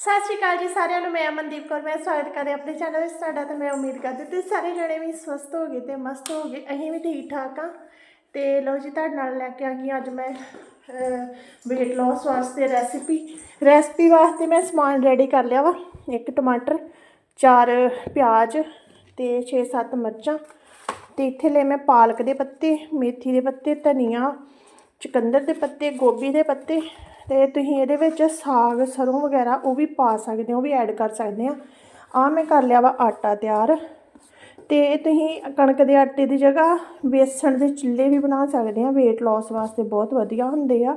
ਸਤਿ ਸ਼੍ਰੀ ਅਕਾਲ ਜੀ ਸਾਰਿਆਂ ਨੂੰ, ਮੈਂ ਅਮਨਦੀਪ ਕੌਰ, ਮੈਂ ਸਵਾਗਤ ਕਰਦੀ ਹਾਂ ਆਪਣੇ ਚੈਨਲ ਵਿੱਚ। ਤੁਹਾਡਾ ਤੇ ਮੈਂ ਉਮੀਦ ਕਰਦੀ ਤੁਸੀਂ ਸਾਰੇ ਜਣੇ ਵੀ ਸਵਸਥ ਹੋਗੇ ਤੇ ਮਸਤ ਹੋਗੇ ਅਸੀਂ ਵੀ ਠੀਕ ਠਾਕ ਆ ਤੇ ਲੋ ਜੀ, ਤੁਹਾਡੇ ਨਾਲ ਲੈ ਕੇ ਆ ਗਈ ਅੱਜ ਮੈਂ weight loss ਵਾਸਤੇ ਰੈਸਿਪੀ ਰੈਸਿਪੀ ਵਾਸਤੇ ਮੈਂ ਸਮਾਨ ਰੈਡੀ ਕਰ ਲਿਆ ਵਾ, ਇੱਕ ਟਮਾਟਰ, ਚਾਰ ਪਿਆਜ਼ ਤੇ 6-7 ਮਿਰਚਾਂ। ਤੇ ਇੱਥੇ ਲੈ ਮੈਂ ਪਾਲਕ ਦੇ ਪੱਤੇ, ਮੇਥੀ ਦੇ ਪੱਤੇ, ਧਨੀਆ, ਚੁਕੰਦਰ ਦੇ ਪੱਤੇ, ਗੋਭੀ ਦੇ ਪੱਤੇ ਤੇ ਤੁਸੀਂ ਇਹਦੇ ਵਿੱਚ ਸਾਗ, ਸਰੋਂ ਵਗੈਰਾ ਉਹ ਵੀ ਪਾ ਸਕਦੇ ਹੋ, ਉਹ ਵੀ ਐਡ ਕਰ ਸਕਦੇ ਆ ਆ ਮੈਂ ਕਰ ਲਿਆ ਵਾ ਆਟਾ ਤਿਆਰ। ਤੇ ਤੁਸੀਂ ਕਣਕ ਦੇ ਆਟੇ ਦੀ ਜਗ੍ਹਾ ਬੇਸਣ ਦੇ ਚਿੱਲੇ ਵੀ ਬਣਾ ਸਕਦੇ ਆ weight loss ਵਾਸਤੇ ਬਹੁਤ ਵਧੀਆ ਹੁੰਦੇ ਆ।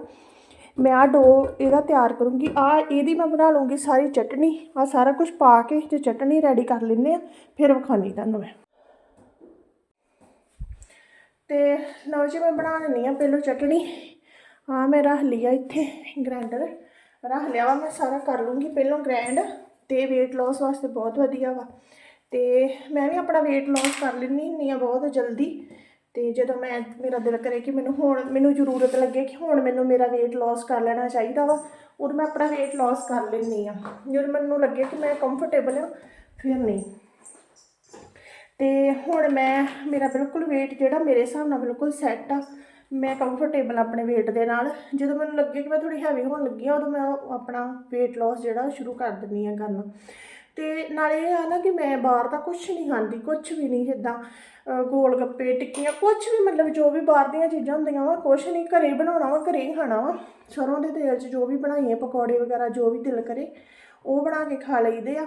ਮੈਂ ਆ ਡੋ ਇਹਦਾ ਤਿਆਰ ਕਰੂੰਗੀ। ਆ ਇਹਦੀ ਮੈਂ ਬਣਾ ਲੂੰਗੀ ਸਾਰੀ ਚਟਨੀ। ਆ ਸਾਰਾ ਕੁਝ ਪਾ ਕੇ ਜੇ ਚਟਣੀ ਰੈਡੀ ਕਰ ਲੈਂਦੇ ਆ ਫਿਰ ਵਿਖਾਉਣੀ ਤੁਹਾਨੂੰ ਮੈਂ। ਤੇ ਲਓ ਜੀ, ਮੈਂ ਬਣਾ ਲੈਂਦੀ ਆ ਪਹਿਲਾਂ ਚਟਣੀ ਹਾਂ, ਮੈਂ ਰੱਖ ਲਿਆ ਇੱਥੇ ਗ੍ਰੈਂਡਰ ਰੱਖ ਲਿਆ ਵਾ, ਮੈਂ ਸਾਰਾ ਕਰ ਲੂੰਗੀ। ਪਹਿਲਾਂ ਗ੍ਰੈਂਡ ਤੇ weight loss ਵਾਸਤੇ ਬਹੁਤ ਵਧੀਆ ਵਾ। ਤੇ ਮੈਂ ਵੀ ਆਪਣਾ weight loss ਕਰ ਲੈਂਦੀ ਹੁੰਦੀ ਆ ਬਹੁਤ ਜਲਦੀ। ਤੇ ਜਦੋਂ ਮੈਂ, ਮੇਰਾ ਦਿਲ ਕਰੇ ਕਿ ਮੈਨੂੰ ਹੁਣ, ਮੈਨੂੰ ਜ਼ਰੂਰਤ ਲੱਗੇ ਕਿ ਹੁਣ ਮੈਨੂੰ ਮੇਰਾ weight loss ਕਰ ਲੈਣਾ ਚਾਹੀਦਾ ਵਾ, ਉਦੋਂ ਮੈਂ ਆਪਣਾ weight loss ਕਰ ਲੈਂਦੀ ਆ। ਜਦੋਂ ਮੈਨੂੰ ਲੱਗੇ ਕਿ ਮੈਂ ਕੰਫਰਟੇਬਲ ਹਾਂ ਫਿਰ ਨਹੀਂ। ਤੇ ਹੁਣ ਮੈਂ, ਮੇਰਾ ਬਿਲਕੁਲ weight ਜਿਹੜਾ ਮੇਰੇ ਹਿਸਾਬ ਨਾਲ ਬਿਲਕੁਲ ਸੈੱਟ ਆ ਮੈਂ ਕੰਫਰਟੇਬਲ ਆਪਣੇ weight ਦੇ ਨਾਲ। ਜਦੋਂ ਮੈਨੂੰ ਲੱਗੇ ਕਿ ਮੈਂ ਥੋੜੀ ਹੈਵੀ ਹੋਣ ਲੱਗੀ ਆ ਉਦੋਂ ਮੈਂ ਆਪਣਾ weight loss ਜਿਹੜਾ ਸ਼ੁਰੂ ਕਰ ਦਿੰਦੀ ਆ ਕਰਨਾ। ਤੇ ਨਾਲੇ ਇਹ ਆ ਨਾ ਕਿ ਮੈਂ ਬਾਹਰ ਦਾ ਕੁਝ ਨਹੀਂ ਖਾਂਦੀ ਕੁਝ ਵੀ ਨਹੀਂ ਜਿੱਦਾਂ ਗੋਲ ਗੱਪੇ, ਟਿੱਕੀਆਂ ਕੁਝ ਵੀ ਮਤਲਬ ਜੋ ਵੀ ਬਾਹਰ ਦੀਆਂ ਚੀਜ਼ਾਂ ਹੁੰਦੀਆਂ ਵਾ ਕੁਝ ਨਹੀਂ, ਘਰੇ ਬਣਾਉਣਾ ਵਾ, ਘਰੇ ਹੀ ਖਾਣਾ ਵਾ। ਸਰੋਂ ਦੇ ਤੇਲ 'ਚ ਜੋ ਵੀ ਬਣਾਈਏ, ਪਕੌੜੇ ਵਗੈਰਾ ਜੋ ਵੀ ਦਿਲ ਕਰੇ, ਉਹ ਬਣਾ ਕੇ ਖਾ ਲਈਦੇ ਆ।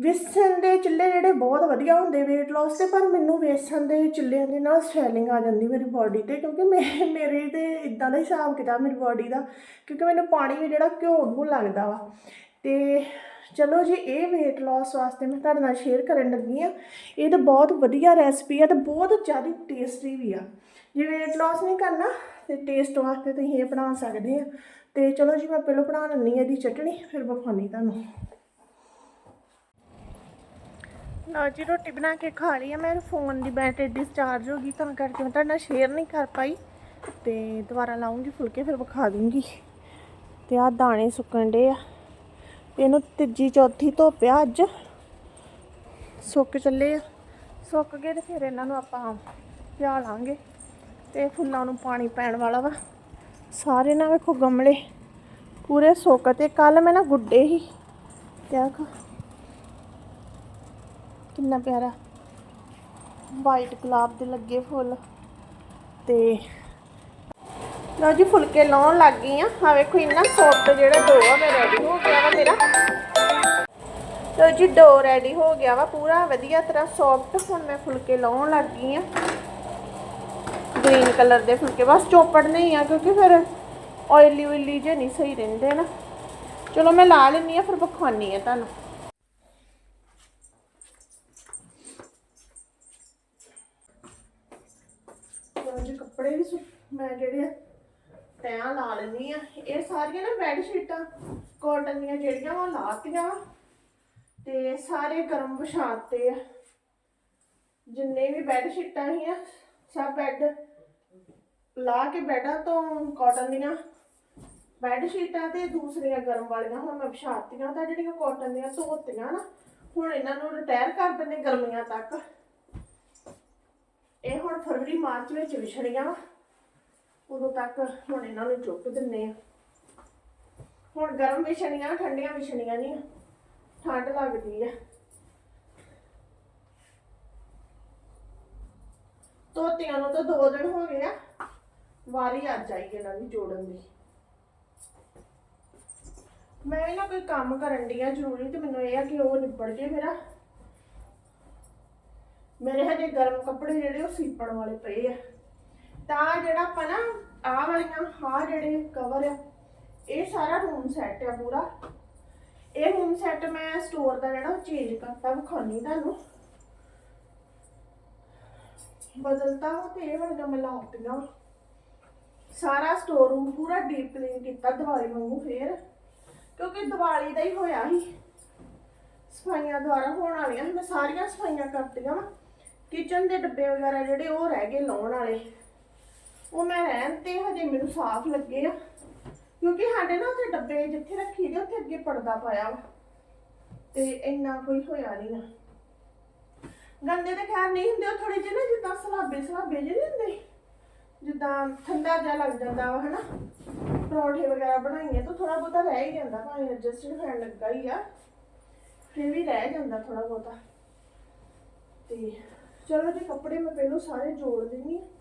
ਵੇਸਣ ਦੇ ਚਿੱਲੇ ਜਿਹੜੇ ਬਹੁਤ ਵਧੀਆ ਹੁੰਦੇ weight loss ਤੇ, ਪਰ ਮੈਨੂੰ ਵੇਸਣ ਦੇ ਚਿੱਲਿਆਂ ਦੇ ਨਾਲ ਸਵੈਲਿੰਗ ਆ ਜਾਂਦੀ ਮੇਰੀ ਬਾਡੀ ਤੇ, ਕਿਉਂਕਿ ਮੈਂ, ਮੇਰੇ ਤੇ ਇਦਾਂ ਦਾ ਹਿਸਾਬ ਕਿਤਾਬ ਮੇਰੀ ਬਾਡੀ ਦਾ, ਕਿਉਂਕਿ ਮੈਨੂੰ ਪਾਣੀ ਵੀ ਜਿਹੜਾ ਘਿਓ ਨੂੰ ਲੱਗਦਾ ਵਾ। ਤੇ ਚਲੋ ਜੀ, ਇਹ weight loss ਵਾਸਤੇ ਮੈਂ ਤੁਹਾਡੇ ਨਾਲ ਸ਼ੇਅਰ ਕਰਨ ਲੱਗੀ ਆ। ਇਹ ਤਾਂ ਬਹੁਤ ਵਧੀਆ ਰੈਸਪੀ ਆ ਤੇ ਬਹੁਤ ਜ਼ਿਆਦਾ ਟੇਸਟੀ ਵੀ ਆ। ਜੇ weight loss ਨਹੀਂ ਕਰਨਾ, ਤੇ ਟੇਸਟ ਵਾਸਤੇ ਤੁਸੀਂ ਇਹ ਬਣਾ ਸਕਦੇ ਆ। ਤੇ ਚਲੋ ਜੀ, ਮੈਂ ਪਹਿਲਾਂ ਬਣਾ ਲੈਂਦੀ ਆ ਇਹਦੀ ਚਟਣੀ ਫਿਰ ਵਿਖਾਉਣੀ ਤੁਹਾਨੂੰ। ਲਓ ਜੀ, ਰੋਟੀ ਬਣਾ ਕੇ ਖਾ ਲਈ ਆ। ਮੇਰੇ ਫੋਨ ਦੀ ਬੈਟਰੀ ਡਿਸਚਾਰਜ ਹੋ ਗਈ, ਤਾਂ ਕਰਕੇ ਮੈਂ ਤੁਹਾਡੇ ਨਾਲ ਸ਼ੇਅਰ ਨਹੀਂ ਕਰ ਪਾਈ। ਤੇ ਦੁਬਾਰਾ ਲਾਉਂਗੀ ਫੁਲਕੇ, ਫਿਰ ਵਿਖਾ ਦੂੰਗੀ। ਤੇ ਆ ਦਾਣੇ ਸੁੱਕਣ ਡੇ ਆ। ਇਹਨੂੰ ਤੀਜੀ ਚੌਥੀ ਧੋਪਿਆ ਅੱਜ। ਸੁੱਕ ਚੱਲੇ ਆ। ਸੁੱਕ ਗਏ ਤੇ ਫਿਰ ਇਹਨਾਂ ਨੂੰ ਆਪਾਂ ਪਿਆ ਲਾਂਗੇ। ਤੇ ਫੁੱਲਾਂ ਨੂੰ ਪਾਣੀ ਪੈਣ ਵਾਲਾ ਵਾ। ਸਾਰੇ ਨਾ ਵੇਖੋ ਗਮਲੇ। ਪੂਰੇ ਸੁੱਕ ਤੇ ਕੱਲ ਮੈਂ ਨਾ ਗੁੱਡੇ ਹੀ ਕਿਆ ਕਿੰਨਾ ਪਿਆਰਾ। ਵਾਈਟ ਗੁਲਾਬ ਦੇ ਲੱਗੇ ਫੁੱਲ। ਤੇ ਲਓ ਜੀ, ਫੁਲਕੇ ਲਾਉਣ ਲੱਗ ਗਈ ਆ। ਆ ਵੇਖੋ, ਇੰਨਾ ਸੌਫਟ ਜਿਹੜਾ ਡੋ ਆ, ਮੈਂ ਰੈਡੀ ਹੋ ਗਿਆ ਵਾ ਮੇਰਾ। ਲਓ ਜੀ ਡੋ ਰੈਡੀ ਹੋ ਗਿਆ ਵਾ, ਪੂਰਾ ਵਧੀਆ ਤਰ੍ਹਾਂ ਸੌਫਟ ਹੁਣ ਮੈਂ ਫੁਲਕੇ ਲਾਉਣ ਲੱਗ ਗਈ ਆ। ਗ੍ਰੀਨ ਕਲਰ ਦੇ ਫੁਲਕੇ। ਬਸ ਚੋਪੜ ਨਹੀਂ ਆ, ਕਿਉਂਕਿ ਫਿਰ ਆਇਲੀ ਆਇਲੀ ਜੇ ਨਹੀਂ ਸਹੀ ਰਹਿੰਦੇ ਨਾ। ਚਲੋ, ਮੈਂ ਲਾ ਲੈਣੀ ਆ, ਫਿਰ ਵਿਖਾਉਣੀ ਆ ਤੁਹਾਨੂੰ ਚਲੋ ਜੀ ਕੱਪੜੇ ਵੀ ਸੁ- ਮੈਂ ਜਿਹੜੇ ਆ ਤੈਆਂ ਲਾ ਲੈਣੀ ਆ ਇਹ ਸਾਰੀਆਂ ਨਾ ਬੈੱਡ ਸ਼ੀਟਾਂ ਕਾਟਨ ਦੀਆਂ ਜਿਹੜੀਆਂ ਉਹ ਲਾਤੀਆਂ ਤੇ ਸਾਰੇ ਗਰਮ ਵਿਛਾਤੇ ਆ। ਜਿੰਨੇ ਵੀ ਬੈੱਡ ਸ਼ੀਟਾਂ ਸੀ ਆ, ਸਭ ਬੈੱਡ ਲਾ ਕੇ ਬੈੱਡਾਂ ਤੋਂ ਕਾਟਨ ਦੀਆਂ। ਬੈੱਡ ਸ਼ੀਟਾਂ ਤੇ ਦੂਸਰੀਆਂ ਗਰਮ ਵਾਲੀਆਂ ਹੁਣ ਮੈਂ ਵਿਛਾਤੀਆਂ ਤਾਂ ਜਿਹੜੀਆਂ ਕਾਟਨ ਦੀਆਂ ਧੋਤੀਆਂ ਨਾ, ਹੁਣ ਇਹਨਾਂ ਨੂੰ ਰਿਟਾਇਰ ਕਰ ਦਿੰਦੇ ਗਰਮੀਆਂ ਤੱਕ। ਇਹ ਹੁਣ ਫਰਵਰੀ ਮਾਰਚ ਵਿੱਚ ਵਿਛੜੀਆਂ ਵਾ। ਉਦੋਂ ਤੱਕ ਹੁਣ ਇਹਨਾਂ ਨੂੰ ਚੁੱਕ ਦਿੰਨੇ ਆ। ਹੁਣ ਗਰਮ ਵਿਛਣੀਆਂ ਠੰਡੀਆਂ ਵਿਛਣੀਆਂ ਨਹੀਂ ਠੰਡ ਲੱਗਦੀ ਆ। ਤੋਤਿਆਂ ਨੂੰ ਤਾਂ ਦੋ ਦਿਨ ਹੋ ਗਏ ਆ। ਵਾਰੀ ਅੱਜ ਆਈ ਇਹਨਾਂ ਦੀ ਜੋੜਨ ਦੀ। ਮੈਂ ਵੀ ਨਾ ਕੋਈ ਕੰਮ ਕਰਨ ਦੀ ਆ ਜ਼ਰੂਰੀ, ਤੇ ਮੈਨੂੰ ਇਹ ਆ ਕਿ ਉਹ ਨਿਬੜ ਜੇ ਮੇਰਾ। ਮੇਰੇ ਹਜੇ ਗਰਮ ਕੱਪੜੇ ਜਿਹੜੇ ਉਹ ਸੀਪਣ ਵਾਲੇ ਪਏ ਆ। ਤਾਂ ਜਿਹੜਾ ਆਪਾਂ ਨਾ ਆਹ ਵਾਲੀਆਂ, ਆਹ ਜਿਹੜੇ ਕਵਰ ਆ ਇਹ ਸਾਰਾ ਰੂਮ ਸੈੱਟ ਆ ਪੂਰਾ। ਇਹ ਰੂਮ ਸੈੱਟ ਮੈਂ ਸਟੋਰ ਦਾ ਜਿਹੜਾ ਚੇਂਜ ਕਰਤਾ ਵਿਖਾਉਣੀ ਤੁਹਾਨੂੰ। ਬਦਲਤਾ ਵਾ ਤੇ ਇਹ ਵਰਗਾ ਮੈਂ ਲਾਉਂਦੀਆਂ ਵਾਂ। ਸਾਰਾ ਸਟੋਰ ਰੂਮ ਪੂਰਾ ਡੀਪ ਕਲੀਨ ਕੀਤਾ ਦੀਵਾਲੀ ਵਾਂਗੂ ਫੇਰ। ਕਿਉਂਕਿ ਦੀਵਾਲੀ ਦਾ ਹੀ ਹੋਇਆ ਸੀ। ਸਫਾਈਆਂ ਦੁਆਰਾ ਹੋਣ ਵਾਲੀਆਂ ਸੀ, ਮੈਂ ਸਾਰੀਆਂ ਸਫਾਈਆਂ ਕਰਤੀਆਂ ਵਾ। ਕਿਚਨ ਦੇ ਡੱਬੇ ਵਗੈਰਾ ਜਿਹੜੇ ਉਹ ਰਹਿ ਗਏ ਲਾਉਣ ਵਾਲੇ। ਉਹ ਮੈਂ ਰਹਿਣ ਤੇ ਹਜੇ ਮੈਨੂੰ ਸਾਫ਼ ਲੱਗੇ ਆ। ਕਿਉਂਕਿ ਸਾਡੇ ਨਾ ਉੱਥੇ ਡੱਬੇ ਜਿੱਥੇ ਰੱਖੀ ਦੇ, ਉੱਥੇ ਅੱਗੇ ਪਰਦਾ ਪਾਇਆ ਵਾ। ਤੇ ਇੰਨਾ ਕੋਈ ਹੋਇਆ ਨਹੀਂ ਨਾ। ਗੰਦੇ ਤਾਂ ਖੈਰ ਨਹੀਂ ਹੁੰਦੇ, ਉਹ ਥੋੜੇ ਜਿਹੇ ਨਾ ਜਿੱਦਾਂ ਸਲਾਬੇ ਸਲਾਬੇ ਜਿਹੇ ਨਹੀਂ ਹੁੰਦੇ। ਜਿੱਦਾਂ ਠੰਡਾ ਜਿਹਾ ਲੱਗ ਜਾਂਦਾ ਵਾ, ਹਨਾ। ਪਰੌਂਠੇ ਵਗੈਰਾ ਬਣਾਈਏ ਤਾਂ ਥੋੜਾ ਬਹੁਤਾ ਰਹਿ ਹੀ ਜਾਂਦਾ, ਭਾਵੇਂ ਐਡਜਸਟਡ ਫੈਨ ਲੱਗਾ ਹੀ ਆ। ਫਿਰ ਵੀ ਰਹਿ ਜਾਂਦਾ ਥੋੜਾ ਬਹੁਤਾ। ਤੇ ਚਲੋ ਜੀ ਕੱਪੜੇ ਮੈਂ ਪਹਿਲਾਂ ਸਾਰੇ ਜੋੜ ਦਿੰਨੀ ਆ।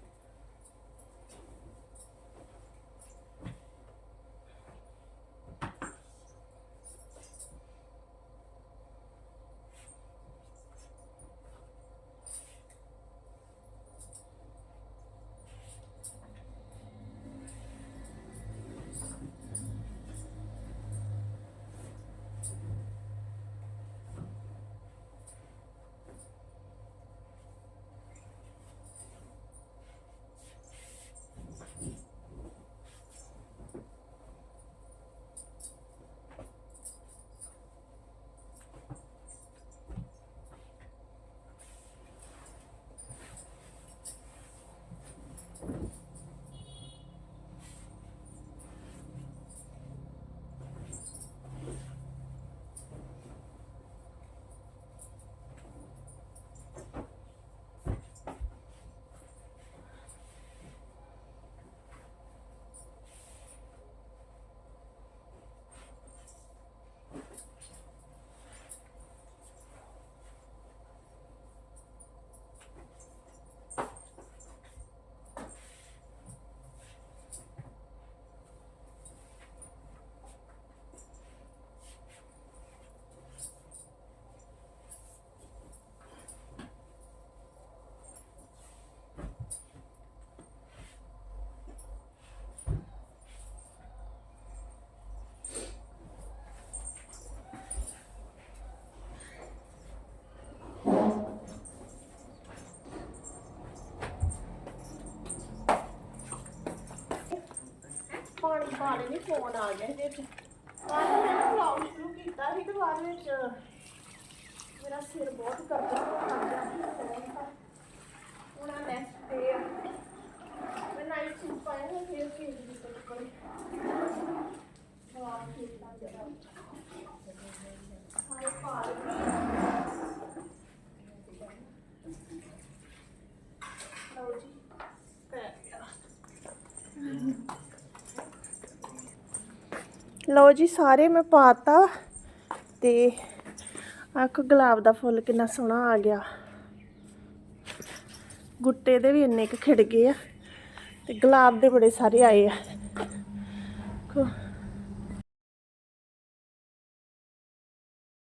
ਪਾਣੀ ਪਾ ਲੈਣੀ ਫੋਨ ਆ ਗਿਆ ਇਹਦੇ ਵਿੱਚ। ਅੱਜ ਮੈਂ ਵਲੌਗ ਸ਼ੁਰੂ ਕੀਤਾ ਸੀ ਤੇ ਬਾਅਦ ਵਿੱਚ ਮੇਰਾ ਸਿਰ ਬਹੁਤ ਕਰਦਾ ਲੱਗ ਗਿਆ ਸੀ ਫੋਨ ਦਾ ਹੁਣ ਆ ਨੈਕਸਟ ਡੇ ਆ। ਮੈਂ ਨਾਈਟ ਸੂਟ ਪਾਇਆ ਹੈ ਫਿਰ ਕੇ ਜੀ ਤੋਂ ਕੋਲ। ਵਾਹ ਠੀਕ ਲੱਗ ਰਿਹਾ ਸਾਰੇ ਪਾ ਲਈ ਲਓ ਜੀ ਪੈ ਗਿਆ ਲਓ ਜੀ, ਸਾਰੇ ਮੈਂ ਪਾਤਾ ਤੇ ਆਖ ਗੁਲਾਬ ਦਾ ਫੁੱਲ ਕਿੰਨਾ ਸੋਹਣਾ ਆ ਗਿਆ। ਗੁੱਟੇ ਦੇ ਵੀ ਇੰਨੇ ਕੁ ਖਿੜ ਗਏ ਆ ਤੇ ਗੁਲਾਬ ਦੇ ਬੜੇ ਸਾਰੇ ਆਏ ਆ। ਦੇਖੋ